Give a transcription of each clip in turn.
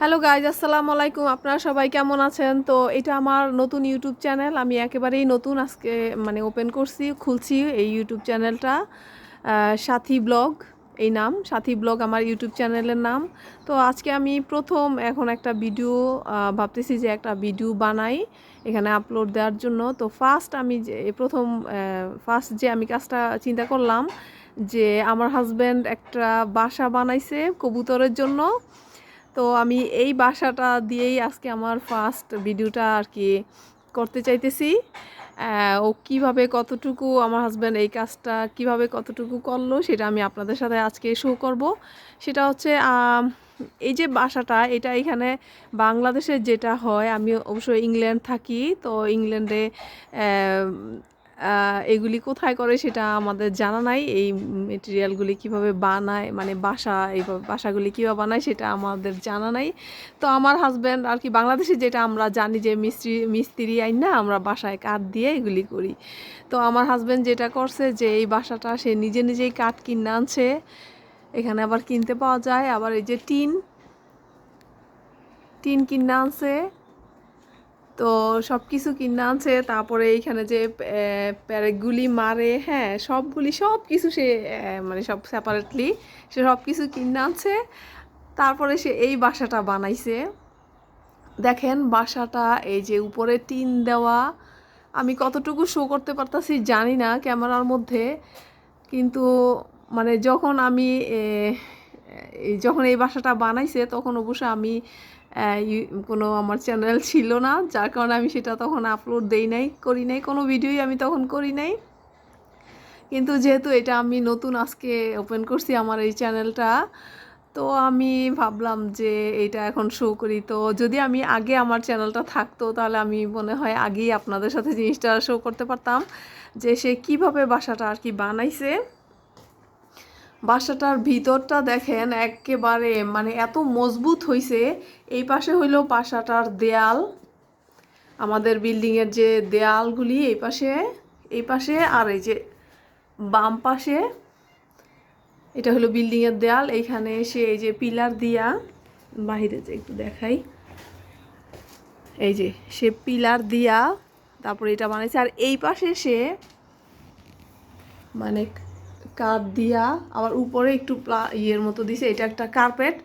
Hello guys আসসালামু আলাইকুম। আপনারা সবাই কেমন আছেন? তো এটা আমার নতুন ইউটিউব চ্যানেল আমি একেবারেই নতুন আজকে মানে ওপেন করছি, খুলছি এই ইউটিউব চ্যানেলটা সাথী ব্লগ, এই নাম। সাথী ব্লগ আমার ইউটিউব চ্যানেলের নাম। তো আজকে আমি প্রথম এখন একটা ভিডিও ভাবতেছি যে একটা ভিডিও বানাই এখানে আপলোড দেওয়ার জন্য। তো ফার্স্ট আমি যে প্রথম ফার্স্ট যে আমি কাজটা চিন্তা করলাম যে আমার হাজব্যান্ড একটা বাসা বানাইছে কবুতরের জন্য। তো আমি এই বাসাটা দিয়েই আজকে আমার ফার্স্ট ভিডিওটা আর কি করতে চাইতেছি। ও কীভাবে কতটুকু আমার হাজব্যান্ড এই কাজটা কীভাবে কতটুকু করল সেটা আমি আপনাদের সাথে আজকে শো করব। সেটা হচ্ছে এই যে বাসাটা, এটা এখানে বাংলাদেশে যেটা হয়, আমি অবশ্য ইংল্যান্ড থাকি, তো ইংল্যান্ডে এগুলি কোথায় করে সেটা আমাদের জানা নাই। এই মেটেরিয়ালগুলি কীভাবে বানায় মানে বাসা, এই বাসাগুলি কীভাবে বানায় সেটা আমাদের জানা নাই। তো আমার হাজব্যান্ড আর কি বাংলাদেশে যেটা আমরা জানি যে মিস্ত্রি মিস্ত্রি আইন না, আমরা বাসায় কাঠ দিয়ে এগুলি করি। তো আমার হাজব্যান্ড যেটা করছে যে এই বাসাটা সে নিজে নিজেই কাঠ কিনে আনছে। এখানে আবার কিনতে পাওয়া যায়। আবার এই যে টিন টিন কিনে আনছে। তো সব কিছু কিনে আনছে তারপরে এইখানে যে প্যারেকগুলি মারে হ্যাঁ সবগুলি সব কিছু সে মানে সব সেপারেটলি সে সব কিছু কিনে আনছে তারপরে সে এই বাসাটা বানাইছে। দেখেন বাসাটা, এই যে উপরে টিন দেওয়া, আমি কতটুকু শো করতে পারতাছি জানি না ক্যামেরার মধ্যে, কিন্তু মানে যখন আমি যখন এই বাসাটা বানাইছে, তখন অবশ্য আমি কোনো আমার চ্যানেল ছিল না, যার কারণে আমি সেটা তখন আপলোড দেই নাই, করি নাই, কোনো ভিডিওই আমি তখন করি নাই। কিন্তু যেহেতু এটা আমি নতুন আজকে ওপেন করছি আমার এই চ্যানেলটা তো আমি ভাবলাম যে এটা এখন শো করি। তো যদি আমি আগে আমার চ্যানেলটা থাকতো, তাহলে আমি মনে হয় আগেই আপনাদের সাথে জিনিসটা শো করতে পারতাম, যে সে কীভাবে বাসাটা আর কি বানাইছে। বাসাটার ভিতরটা দেখেন একেবারে মানে এত মজবুত হইছে। এই পাশে হইল বাসাটার দেয়াল। আমাদের বিল্ডিংয়ের যে দেয়ালগুলি, এই পাশে এই পাশে আর এই যে বাম পাশে, এটা হলো বিল্ডিংয়ের দেয়াল। এইখানে এসে এই যে পিলার দিয়া, বাহিরে যে একটু দেখাই। এই যে সে পিলার দিয়া তারপরে এটা বানাইছে। আর এই পাশে সে মানে কাঠ দিয়া আবার উপরে একটু ইয়ের মতো দিছে, এটা একটা কার্পেট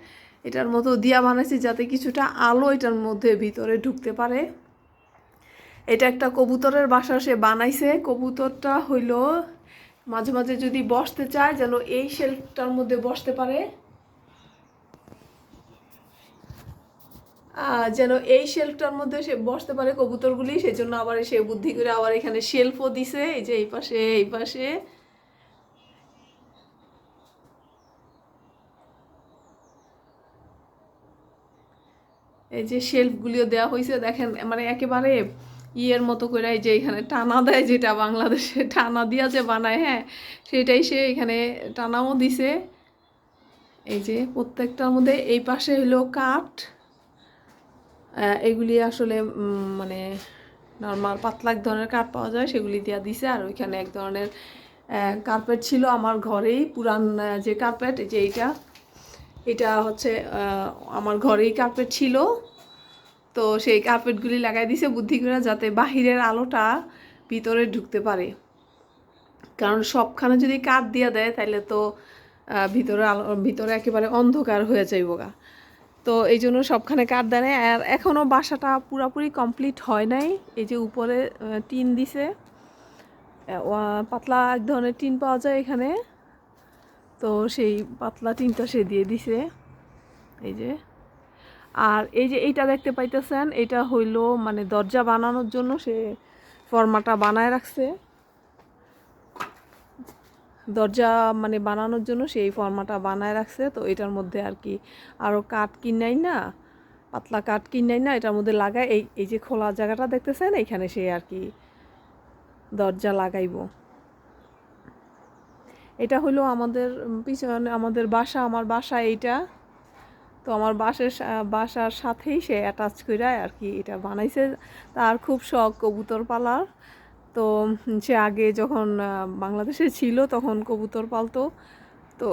এটার মতো দিয়া বানাইছে যাতে কিছুটা আলো এটার মধ্যে ভিতরে ঢুকতে পারে। এটা একটা কবুতরের বাসা সে বানাইছে, কবুতরটা হইল মাঝে মাঝে যদি বসতে চায় যেন এই শেলফটার মধ্যে বসতে পারে। যেন এই শেলফটার মধ্যে সে বসতে পারে কবুতরগুলি সেই জন্য আবার সে বুদ্ধি করে আবার এখানে শেলফও দিছে, এই যে এই পাশে এই পাশে। এই যে শেলফগুলিও দেওয়া হয়েছে দেখেন মানে একেবারে ইয়ের মতো করে এই যে এখানে টানা দেয় যেটা বাংলাদেশে, টানা দিয়া যে বানায় হ্যাঁ সেটাই সে এখানে টানাও দিছে। এই যে প্রত্যেকটার মধ্যে এই পাশে হলো কাঠ এগুলি আসলে মানে নর্মাল পাতলা এক ধরনের কাঠ পাওয়া যায়, সেগুলি দিয়া দিছে। আর ওইখানে এক ধরনের কার্পেট ছিল আমার ঘরেই, পুরান যে কার্পেট যে এইটা। এটা হচ্ছে আমার ঘরেই কার্পেট ছিল। তো সেই কার্পেটগুলি লাগাই দিছে বুদ্ধি করে যাতে বাহিরের আলোটা ভিতরে ঢুকতে পারে। কারণ সবখানে যদি কাঠ দিয়ে দেয় তাহলে তো ভিতরে আলো, ভিতরে একেবারে অন্ধকার হয়ে যাইব গা। তো এই জন্য সবখানে কাঠ দেয়। আর এখনও বাসাটা পুরাপুরি কমপ্লিট হয় নাই। এই যে উপরে টিন দিছে। পাতলা এক ধরনের টিন পাওয়া যায় এখানে। তো সেই পাতলা টিনটা সে দিয়ে দিছে। এই যে। আর এই যে এইটা দেখতে পাইতেছেন, এটা হইল মানে দরজা বানানোর জন্য সে ফর্মাটা বানায় রাখছে। দরজা মানে বানানোর জন্য সেই ফর্মাটা বানায় রাখছে। তো এটার মধ্যে আর কি আরও কাঠ কিনাই না, পাতলা কাঠ কিনাই না, এটার মধ্যে লাগায়। এই এই যে খোলা জায়গাটা দেখতেছেন এখানে সে আর কি দরজা লাগাইবো। এটা হলো আমাদের পিছনে আমাদের বাসা, আমার বাসা এইটা। তো আমার বাসের বাসার সাথেই সে অ্যাটাচ করে আর কি এটা বানাইছে। তার খুব শখ কবুতর পালার তো সে আগে যখন বাংলাদেশে ছিল তখন কবুতর পালতো। তো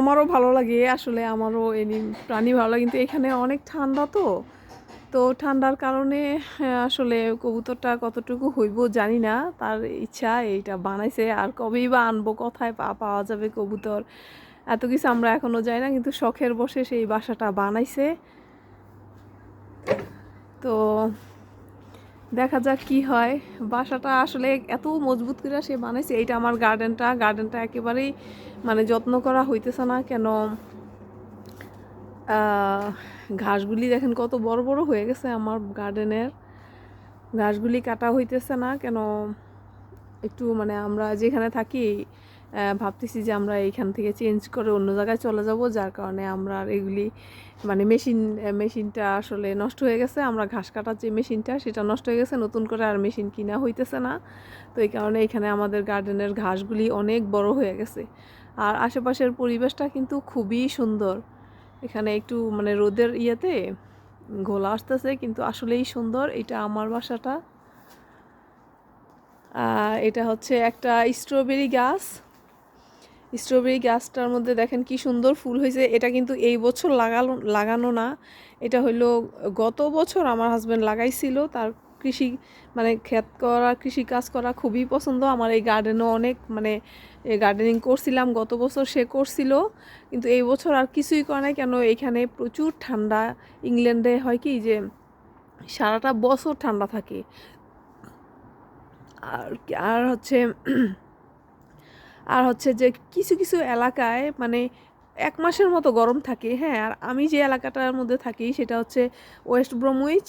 আমারও ভালো লাগে, আসলে আমারও এনি প্রাণী ভালো লাগে। কিন্তু এখানে অনেক ঠান্ডা তো। তো ঠান্ডার কারণে হ্যাঁ, আসলে কবুতরটা কতটুকু হইব জানি না। তার ইচ্ছা এইটা বানাইছে। আর কবেই বা আনব কোথায় পা পাওয়া যাবে কবুতর? এত কিছু আমরা এখনও যাই না কিন্তু শখের বসে সেই বাসাটা বানাইছে। তো দেখা যাক কি হয়। বাসাটা আসলে এত মজবুত করে সে বানাইছে এইটা আমার গার্ডেনটা গার্ডেনটা একেবারেই মানে যত্ন করা হইতেছে না। কেন ঘাসগুলি দেখেন কত বড় বড় হয়ে গেছে আমার গার্ডেনের ঘাসগুলি কাটা হইতেছে না, কেন একটু মানে আমরা যেখানে থাকি ভাবতেছি যে আমরা এইখান থেকে চেঞ্জ করে অন্য জায়গায় চলে যাব, যার কারণে আমরা আর এগুলি মানে মেশিন মেশিনটা আসলে নষ্ট হয়ে গেছে। আমরা ঘাস কাটার যে মেশিনটা সেটা নষ্ট হয়ে গেছে, নতুন করে আর মেশিন কিনা হইতেছে না। তো এই কারণে এখানে আমাদের গার্ডেনের ঘাসগুলি অনেক বড় হয়ে গেছে। আর আশেপাশের পরিবেশটা কিন্তু খুবই সুন্দর। এখানে একটু মানে রোদের ইয়েতে ঘোলা আসতেছে, কিন্তু আসলেই সুন্দর। এটা আমার বাসাটা। এটা হচ্ছে একটা স্ট্রবেরি গাছ। স্ট্রবেরি গাছটার মধ্যে দেখেন কি সুন্দর ফুল হয়েছে। এটা কিন্তু এই বছর লাগানো লাগানো না। এটা হইল গত বছর আমার হাজব্যান্ড লাগাইছিল। তার কৃষি মানে ক্ষেত করা কৃষি কাজ করা খুবই পছন্দ। আমার এই গার্ডেনও অনেক মানে গার্ডেনিং করছিলাম, গত বছর সে করছিল। কিন্তু এই বছর আর কিছুই করে নাই, কেন এখানে প্রচুর ঠান্ডা। ইংল্যান্ডে হয় কি যে, সারাটা বছর ঠান্ডা থাকে। আর আর হচ্ছে আর হচ্ছে যে কিছু কিছু এলাকায় মানে এক মাসের মতো গরম থাকে হ্যাঁ। আর আমি যে এলাকাটার মধ্যে থাকি, সেটা হচ্ছে ওয়েস্ট ব্রমউইচ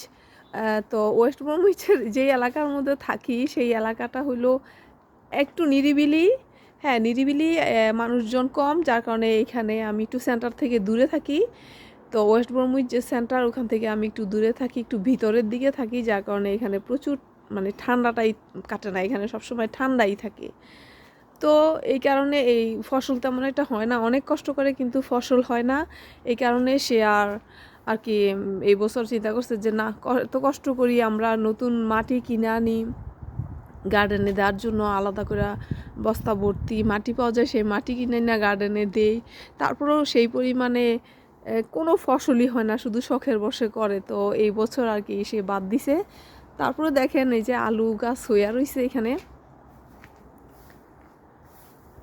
তো ওয়েস্ট ব্রমউইচের যেই এলাকার মধ্যে থাকি, সেই এলাকাটা হলো একটু নিরিবিলি। হ্যাঁ নিরিবিলি মানুষজন কম, যার কারণে এখানে আমি একটু সেন্টার থেকে দূরে থাকি। তো ওয়েস্ট ব্রমউইচ যে সেন্টার ওখান থেকে আমি একটু দূরে থাকি, একটু ভিতরের দিকে থাকি, যার কারণে এখানে প্রচুর মানে ঠান্ডাটাই কাটে না। এখানে সবসময় ঠান্ডাই থাকে। তো এই কারণে এই ফসল তেমন একটা হয় না। অনেক কষ্ট করে কিন্তু ফসল হয় না। এই কারণে সে আর আর কি এই বছর চিন্তা করছে যে না এত কষ্ট করি আমরা নতুন মাটি কিনে আনি গার্ডেনে দেওয়ার জন্য আলাদা করে বস্তা ভর্তি মাটি পাওয়া যায়, সেই মাটি কিনে না গার্ডেনে দেই। তারপরেও সেই পরিমাণে কোনো ফসলই হয় না, শুধু শখের বসে করে। তো এই বছর আর কি সে বাদ দিছে। তারপরে দেখেন এই যে আলু গাছ হইয়া রইছে এখানে।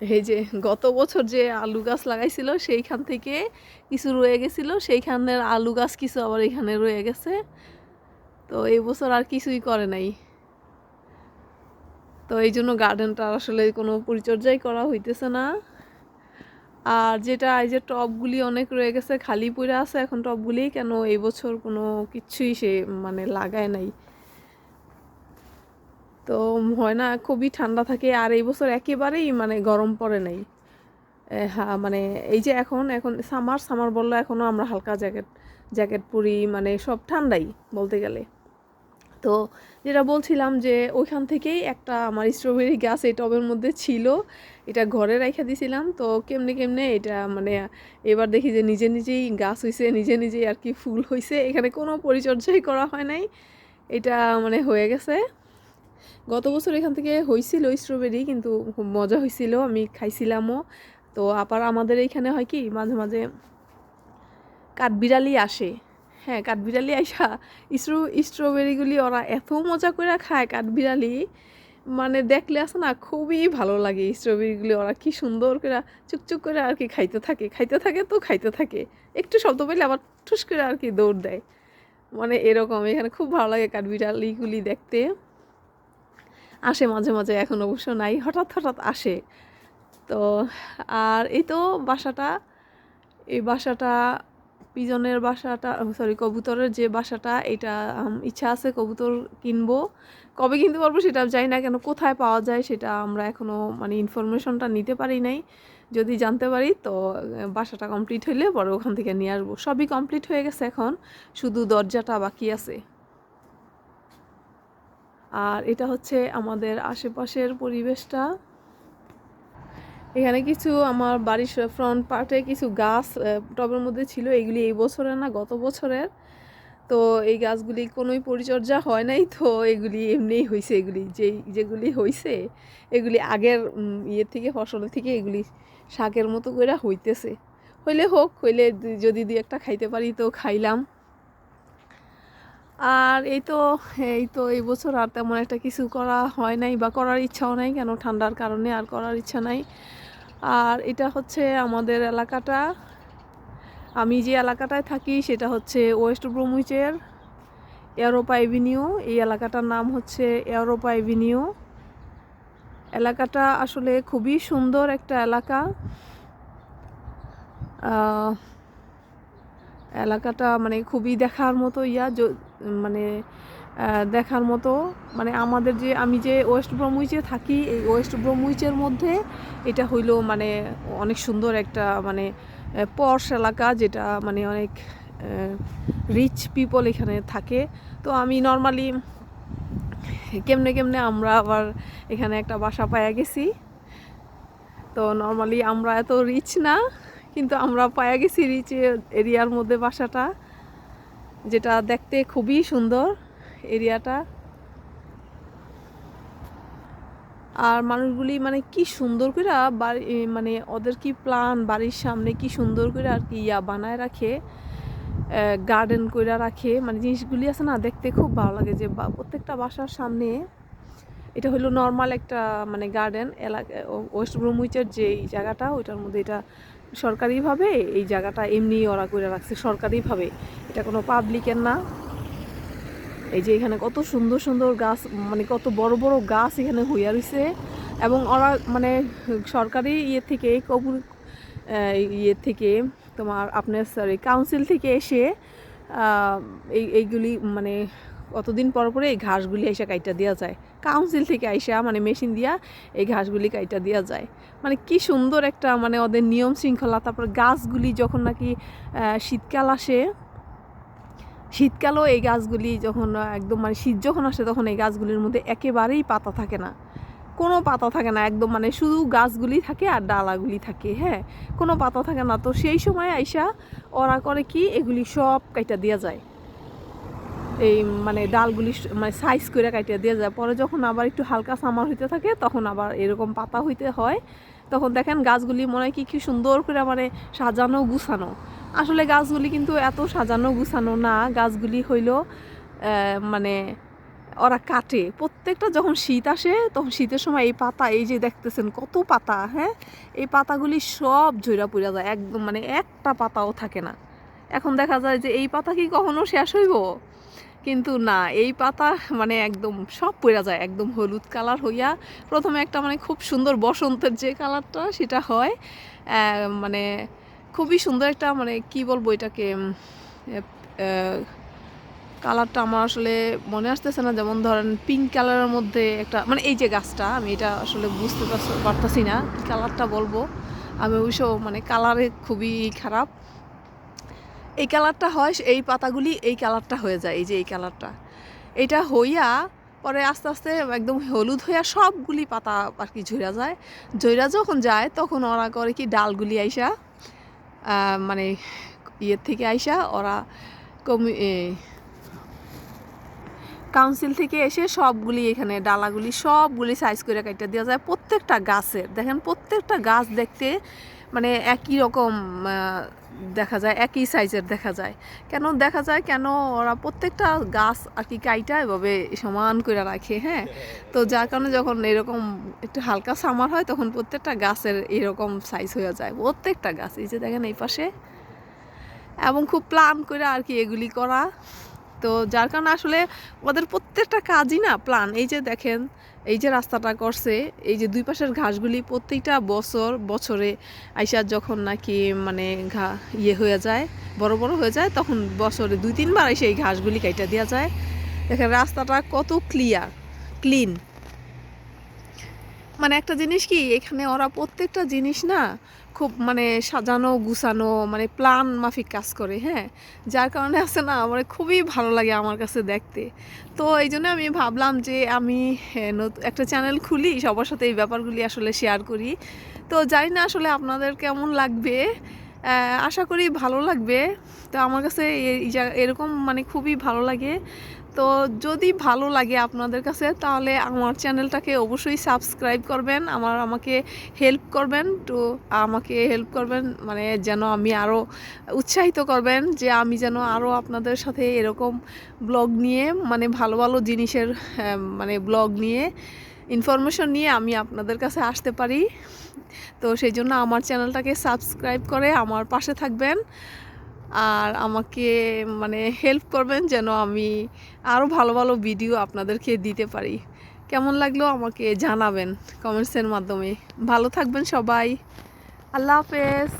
এই যে গত বছর যে আলু গাছ লাগাইছিল, সেইখান থেকে কিছু রয়ে গেছিল। সেইখানের আলু গাছ কিছু আবার এখানে রয়ে গেছে। তো এই বছর আর কিছুই করে নাই। তো এই জন্য গার্ডেনটা আসলে কোনো পরিচর্যাই করা হইতেছে না। আর যেটা, এই যে টবগুলি অনেক রয়ে গেছে, খালি পড়ে আছে, এখন টবগুলি কেন এই বছর কোনো কিছুই সে মানে লাগায় নাই। তো হয় না, খুবই ঠান্ডা থাকে। আর এই বছর একেবারেই মানে গরম পড়ে নাই। হ্যাঁ মানে এই যে এখন এখন সামার সামার বলল এখনও আমরা হালকা জ্যাকেট জ্যাকেট পরি মানে সব ঠান্ডাই বলতে গেলে। তো যেটা বলছিলাম যে ওইখান থেকেই একটা আমার স্ট্রবেরি গাছ এই টবের মধ্যে ছিল, এটা ঘরে রেখে দিয়েছিলাম তো কেমনে কেমনে এটা মানে এবার দেখি যে নিজে নিজেই গাছ হয়েছে নিজে নিজেই আর কি ফুল হয়েছে এখানে কোনো পরিচর্যাই করা হয় নাই। এটা মানে হয়ে গেছে। গত বছর এখান থেকে হয়েছিল স্ট্রবেরি কিন্তু খুব মজা হয়েছিল আমি খাইছিলামও। তো আবার আমাদের এইখানে হয় কি, মাঝে মাঝে কাঠবিড়ালি আসে। হ্যাঁ কাঠবিড়ালি আইসা স্ট্র স্ট্রবেরিগুলি ওরা এত মজা করে খায় কাঠবিড়ালি। মানে দেখলে আছে না, খুবই ভালো লাগে স্ট্রবেরিগুলি ওরা কি সুন্দর করে চুকচুক করে আর কি খাইতে থাকে। খাইতে থাকে তো খাইতে থাকে। একটু শব্দ পেলে আবার ঠুস করে আর কি দৌড় দেয়। মানে এরকম, এখানে খুব ভালো লাগে কাঠবিড়ালিগুলি দেখতে। আসে মাঝে মাঝে, এখন অবশ্য নাই, হঠাৎ হঠাৎ আসে। তো, আর এই তো বাসাটা, এই বাসাটা, পিজনের বাসাটা সরি কবুতরের যে বাসাটা, এটা ইচ্ছা আছে কবুতর কিনবো। কবে কিনতে পারব সেটা জানি না, কেন কোথায় পাওয়া যায় সেটা আমরা এখনও মানে ইনফরমেশনটা নিতে পারি নাই। যদি জানতে পারি, তো, বাসাটা কমপ্লিট হইলে পরে ওখান থেকে নিয়ে আসব। সবই কমপ্লিট হয়ে গেছে এখন, শুধু দরজাটা বাকি আছে। আর এটা হচ্ছে আমাদের আশেপাশের পরিবেশটা। এখানে কিছু আমার বাড়ির ফ্রন্ট পার্টে কিছু গাছ টবের মধ্যে ছিল এগুলি এই বছরের না গত বছরের। তো এই গাছগুলি কোনোই পরিচর্যা হয় নাই তো এগুলি এমনিই হয়েছে এগুলি যেই যেগুলি হয়েছে এগুলি আগের উম, ইয়ে থেকে ফসলের থেকে এগুলি শাকের মতো করে হইতেছে। হইলে হোক হইলে যদি দুই একটা খাইতে পারি তো খাইলাম। আর এই তো এই তো এই বছর আর তেমন একটা কিছু করা হয় নাই বা করার ইচ্ছাও নাই কেন? ঠান্ডার কারণে আর করার ইচ্ছা নাই। আর এটা হচ্ছে আমাদের এলাকাটা। আমি যে এলাকাটায় থাকি সেটা হচ্ছে ওয়েস্ট ব্রহ্মুইচের এরোপা এভিনিউ। এই এলাকাটার নাম হচ্ছে এরোপা এভিনিউ। এলাকাটা আসলে খুবই সুন্দর একটা এলাকা। এলাকাটা মানে খুবই দেখার মতো ইয়া। মানে দেখার মতো। মানে আমাদের যে, আমি যে ওয়েস্ট ব্রহ্মউইচে থাকি, এই ওয়েস্ট ব্রহ্মউইচের মধ্যে এটা হইল মানে অনেক সুন্দর একটা মানে পর্শ এলাকা যেটা মানে অনেক রিচ পিপল এখানে থাকে। তো আমি নর্মালি কেমনে কেমনে আমরা আবার এখানে একটা বাসা পাইয়া গেছি। তো নর্মালি আমরা এত রিচ না, কিন্তু আমরা পাইয়া গেছি রিচ এরিয়ার মধ্যে বাসাটা। যেটা দেখতে খুবই সুন্দর এরিয়াটা। আর মানুষগুলি মানে কি সুন্দর করে বাড়ি মানে ওদের কি প্ল্যান বাড়ির সামনে কি সুন্দর করে আর কি ইয়া বানায় রাখে গার্ডেন করে রাখে। মানে জিনিসগুলি আছে না, দেখতে খুব ভালো লাগে যে প্রত্যেকটা বাসার সামনে এটা হলো নর্মাল একটা মানে গার্ডেন এলাকা ওয়েস্ট ব্রহ্মউইচের যে জায়গাটা, ওইটার মধ্যে এটা সরকারিভাবে এই জায়গাটা এমনি ওরা করে রাখছে সরকারিভাবে। এটা কোনো পাবলিকের না। এই যে এখানে কত সুন্দর সুন্দর গাছ মানে কত বড় বড় গাছ এখানে হইয়া রয়েছে এবং ওরা মানে সরকারি ইয়ে থেকে আহ, ইয়ে থেকে তোমার আপনার সরি কাউন্সিল থেকে এসে এই এইগুলি মানে কতদিন পর পরে এই ঘাসগুলি এসে কাইটা দেওয়া যায়। কাউন্সিল থেকে আইসা মানে মেশিন দিয়া এই ঘাসগুলি কাইটা দেওয়া যায়। মানে কি সুন্দর একটা মানে ওদের নিয়ম শৃঙ্খলা, তারপর গাছগুলি যখন নাকি শীতকাল আসে, শীতকালেও এই গাছগুলি যখন, একদম মানে শীত যখন আসে তখন এই গাছগুলির মধ্যে একেবারেই পাতা থাকে না। কোনো পাতা থাকে না, একদম মানে শুধু গাছগুলি থাকে আর ডালাগুলি থাকে হ্যাঁ? কোনো পাতা থাকে না। তো সেই সময় আইসা ওরা করে কি, এগুলি সব কাইটা দেওয়া যায়। এই মানে ডালগুলি মানে সাইজ করে কাটিয়ে দেওয়া যায়। পরে যখন আবার একটু হালকা সামার হইতে থাকে, তখন আবার এরকম পাতা হইতে হয়। তখন দেখেন গাছগুলি মনে হয় কি কি সুন্দর করে মানে সাজানো গুছানো। আসলে গাছগুলি কিন্তু এত সাজানো গুছানো না, গাছগুলি হইল মানে ওরা কাটে। প্রত্যেকটা যখন শীত আসে, তখন শীতের সময় এই পাতা, এই যে দেখতেছেন কত পাতা হ্যাঁ? এই পাতাগুলি সব ঝইরা পড়া যায়, একদম মানে একটা পাতাও থাকে না। এখন দেখা যায় যে এই পাতা কি কখনো শেষ হইব? কিন্তু না, এই পাতা মানে একদম সব পড়া যায়, একদম হলুদ কালার হইয়া। প্রথমে একটা মানে খুব সুন্দর বসন্তের যে কালারটা, সেটা হয়। মানে খুবই সুন্দর একটা মানে কি বলব এটাকে কালারটা আমার আসলে মনে আসতেছে না। যেমন ধরেন পিঙ্ক কালারের মধ্যে একটা মানে এই যে গাছটা, আমি এটা আসলে বুঝতে পারতাছি না। কালারটা বলব? আমি অবশ্য মানে কালারে খুবই খারাপ। এই কালারটা হয়, এই পাতাগুলি এই কালারটা হয়ে যায়, এই যে এই কালারটা। এটা হইয়া পরে আস্তে আস্তে একদম হলুদ হইয়া সবগুলি পাতা আর কি ঝইরা যায়। ঝইরা যখন যায়, তখন ওরা করে কি ডালগুলি আইসা মানে ইয়ের থেকে আইসা ওরা কমি কাউন্সিল থেকে এসে সবগুলি এখানে ডালাগুলি সবগুলি সাইজ করে কাটতে দেওয়া যায়। প্রত্যেকটা গাছের, দেখেন প্রত্যেকটা গাছ দেখতে মানে একই রকম দেখা যায়, একই সাইজের দেখা যায়। কেন দেখা যায়? কেন ওরা প্রত্যেকটা গাছ আর কি কাইটা এভাবে সমান করে রাখে হ্যাঁ? তো যার কারণে যখন এরকম একটু হালকা সামার হয়, তখন প্রত্যেকটা গাছের এরকম সাইজ হয়ে যায়, প্রত্যেকটা গাছ। এই যে দেখেন এই পাশে। এবং খুব প্ল্যান করে আর কি এগুলি করা। তো যার কারণে আসলে ওদের প্রত্যেকটা কাজই না প্ল্যান এই যে দেখেন, এই যে রাস্তাটা করছে, এই যে দুই পাশের ঘাসগুলি প্রত্যেকটা বছর বছরে আইসা যখন নাকি মানে ঘা ইয়ে হয়ে যায়, বড় বড় হয়ে যায়, তখন বছরে দুই তিনবার এসে এই ঘাসগুলি কাইটা দেওয়া যায়। দেখেন রাস্তাটা কত ক্লিয়ার ক্লিন মানে একটা জিনিস কি, এখানে ওরা প্রত্যেকটা জিনিস না খুব মানে সাজানো গুছানো মানে প্ল্যান মাফিক কাজ করে হ্যাঁ? যার কারণে আছে না আমার খুবই ভালো লাগে আমার কাছে দেখতে। তো এই জন্য আমি ভাবলাম যে আমি হ্যাঁ, একটা চ্যানেল খুলি সবার সাথে এই ব্যাপারগুলি আসলে শেয়ার করি। তো জানি না আসলে আপনাদের কেমন লাগবে। আশা করি ভালো লাগবে। তো আমার কাছে এরকম মানে খুবই ভালো লাগে। তো যদি ভালো লাগে আপনাদের কাছে, তাহলে আমার চ্যানেলটাকে অবশ্যই সাবস্ক্রাইব করবেন, আমার আমাকে হেল্প করবেন, তো আমাকে হেল্প করবেন মানে যেন আমি আরও উৎসাহিত করবেন যে আমি যেন আরও আপনাদের সাথে এরকম ব্লগ নিয়ে মানে ভালো ভালো জিনিসের মানে ব্লগ নিয়ে ইনফরমেশন নিয়ে আমি আপনাদের কাছে আসতে পারি। তো সেই জন্য আমার চ্যানেলটাকে সাবস্ক্রাইব করে আমার পাশে থাকবেন। আর আমাকে মানে হেল্প করবেন যেন আমি আরও ভালো ভালো ভিডিও আপনাদেরকে দিতে পারি। কেমন লাগল আমাকে জানাবেন কমেন্টসের মাধ্যমে। ভালো থাকবেন সবাই। আল্লাহ হাফেজ।